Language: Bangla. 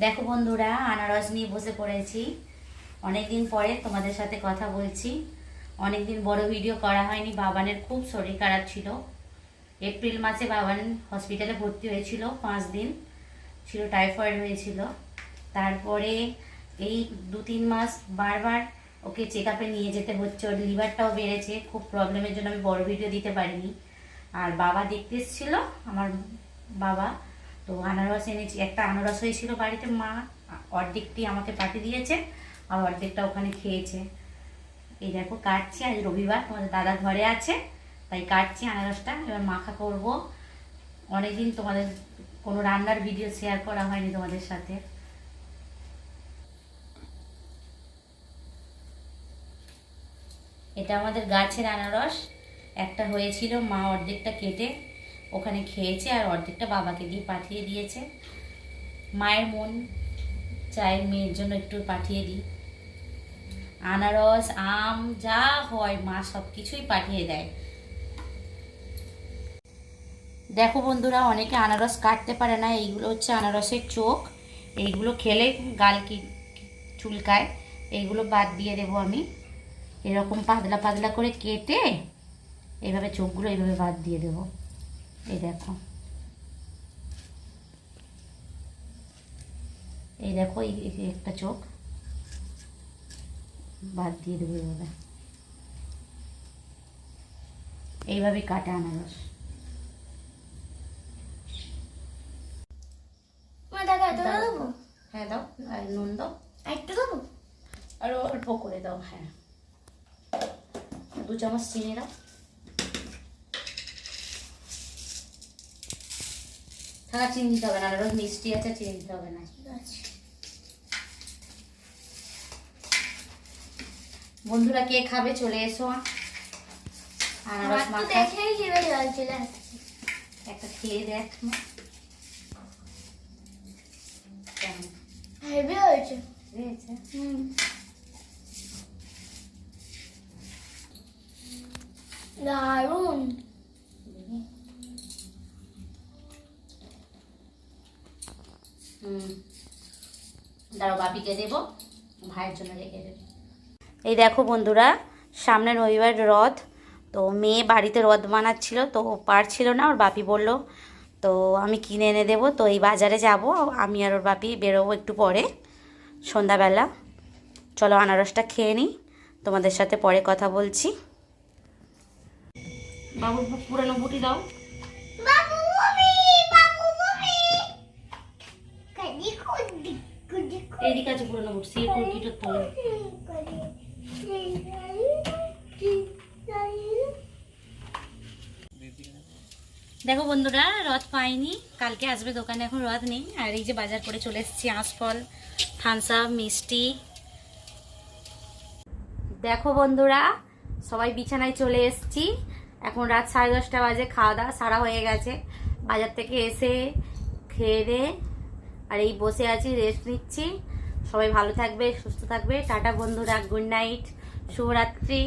দেখো বন্ধুরা, আনারস নিয়ে বসে পড়েছি। অনেকদিন পরে তোমাদের সাথে কথা বলছি। অনেকদিন বড় ভিডিও করা হয়নি, বাবানের খুব শরীর খারাপ ছিল। এপ্রিল মাসে বাবান হসপিটালে ভর্তি হয়েছিল, পাঁচ দিন। ছিল টাইফয়েড হয়েছিল। তারপরে এই দু তিন মাস বারবার ওকে চেক আপে নিয়ে যেতে হচ্ছে। ওর লিভারটাও বেড়েছে। খুব প্রবলেমের জন্য আমি বড় ভিডিও দিতে পারিনি। আর বাবা দেখতে এসেছিল, আমার বাবা। তো আনারস এনেছি। একটা আনারস হয়েছিল বাড়িতে, মা অর্ধেকটি আমাকে পাঠিয়ে দিয়েছে, আর অর্ধেকটা ওখানে খেয়েছে। এই দেখো, কাটছি। আজ রবিবার, তোমাদের দাদা ঘরে আছে, তাই কাটছি আনারসটা। এবার মাখা করব। অনেকদিন তোমাদের কোনো রান্নার ভিডিও শেয়ার করা হয়নি তোমাদের সাথে। এটা আমাদের গাছের আনারস। একটা হয়েছিল, মা অর্ধেকটা কেটে ওখানে খেয়েছে আর অর্ধেকটা বাবাকে দিয়ে পাঠিয়ে দিয়েছে। মায়ের মন চায় মেয়ের জন্য একটু পাঠিয়ে দিই। আনারস, আম, যা হয় মা সব কিছুই পাঠিয়ে দেয়। দেখো বন্ধুরা, অনেকে আনারস কাটতে পারে না। এইগুলো হচ্ছে আনারসের চোখ। এইগুলো খেলে গাল কি চুলকায়। এইগুলো বাদ দিয়ে দেবো আমি। এরকম পাতলা পাতলা করে কেটে এইভাবে চোখগুলো এইভাবে বাদ দিয়ে দেবো। এই দেখো। এই দেখো একটা চোখ। বাদ দিয়ে দেবো এইভাবে এইভাবে কাটা আনারস। হ্যাঁ দাও। আর নুন দাও। একটু দেবো? আর অল্প করে দাও হ্যাঁ। দু চামচ চিনি দাও। থাকা চিনি দিতে হবে না আনারস মিষ্টি আছে চিনি দিতে হবে না। বন্ধুরা কে খাবে? চলে এসো। আনারস মাখা একটা খেয়ে দেখ। হেভি হয়েছে। হয়েছে? হুম। দারুণ। দাঁড়াও বাপিকে দেবো ভাইয়ের জন্য রেখে দেবো। এই দেখো বন্ধুরা সামনে রবিবার রথ তো মেয়ে বাড়িতে রথ বানাচ্ছিল তো পারছিল না ওর বাপি বলল তো আমি কিনে এনে দেবো তো এই বাজারে যাব আমি আর ওর বাপি বেরোবো একটু পরে সন্ধ্যাবেলা। চলো আনারসটা খেয়ে নিই তোমাদের সাথে পরে কথা বলছি। বাবু পুরানো বুটি দাও। এদিকে আছে পুরানো দেখো বন্ধুরা, রথ পাইনি, কালকে আসবে দোকানে, এখন রথ নেই, আর এই যে বাজার করে চলে এসেছি আঁশফল থানসা মিষ্টি। দেখো বন্ধুরা, সবাই বিছানায় চলে এসেছি, এখন রাত সাড়ে দশটা বাজে, খাওয়া দাওয়া সারা হয়ে গেছে। বাজার থেকে এসে খেয়ে দে আর এই বসে আছি রেস্ট নিচ্ছি। সবাই ভালো থাকবে সুস্থ থাকবে। টাটা বন্ধুরা গুড নাইট শুভরাত্রি।